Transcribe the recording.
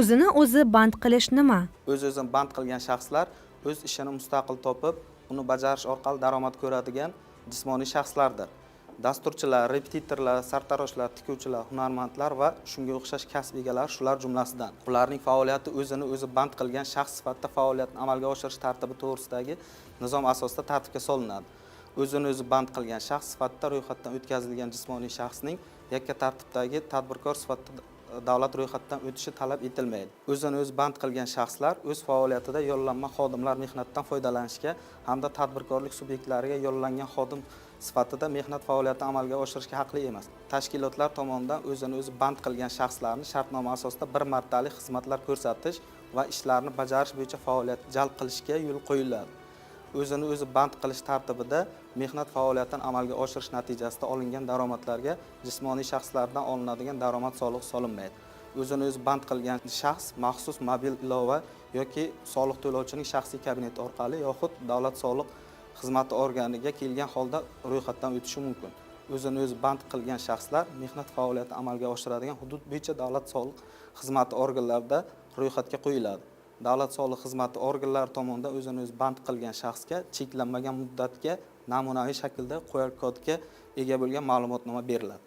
o'zini o'zi band qilish nima? O'z o'zini band qilgan shaxslar o'z ishini mustaqil topib uni bajarish orqali daromad ko'radigan jismoniy shaxslardir. Dasturchilar repetitorlar sartaroshlar tikuvchilar hunarmandlar va shunga o'xshash kasb egalari shular jumlasidan. Ularning faoliyati o'zini o'zi band qilgan shaxs sifatida faoliyatni amalga oshirish tartibi to'g'risidagi nizom asosida tartibga solinadi. O'zini o'zi band qilgan shaxs sifatida ro'yxatdan o'tkazilgan jismoniy shaxsning yakka tartibdagi tadbirkor sifatida davlat ro'yxatidan o'tishi talab etilmaydi. O'zini o'zi band qilgan shaxslar o'z faoliyatida yollanma xodimlar mehnatdan foydalanishga hamda tadbirkorlik subyektlariga yollangan xodim sifatida mehnat faoliyatini amalga oshirishga haqli emas. Tashkilotlar tomonidan o'zini o'zi band qilgan shaxslarni shartnoma asosida bir martalik xizmatlar ko'rsatish va ishlarni bajarish bo'yicha faoliyat jalb qilishga yo'l qo'yiladi. O'zini o'zi band qilish tartibida mehnat faoliyatini amalga oshirish natijasida olingan daromadlarga jismoniy shaxslardan olinadigan daromad solig'i solinmaydi. O'zini o'zi band qilgan shaxs maxsus mobil ilova yoki soliq to'lovchining shaxsiy kabineti orqali yoxud davlat soliq xizmati organiga kelgan holda ro'yxatdan o'tishi mumkin. O'zini o'zi band qilgan shaxslar mehnat faoliyatini amalga oshiradigan hudud bo'yicha davlat soliq xizmati organlarida ro'yxatga qo'yiladi. Davlat soliq xizmati organlari tomonidan o'zini o'zi band qilgan shaxsga cheklanmagan muddatga namunaviy shaklda qr kodga ega bo'lgan ma'lumotnoma beriladi.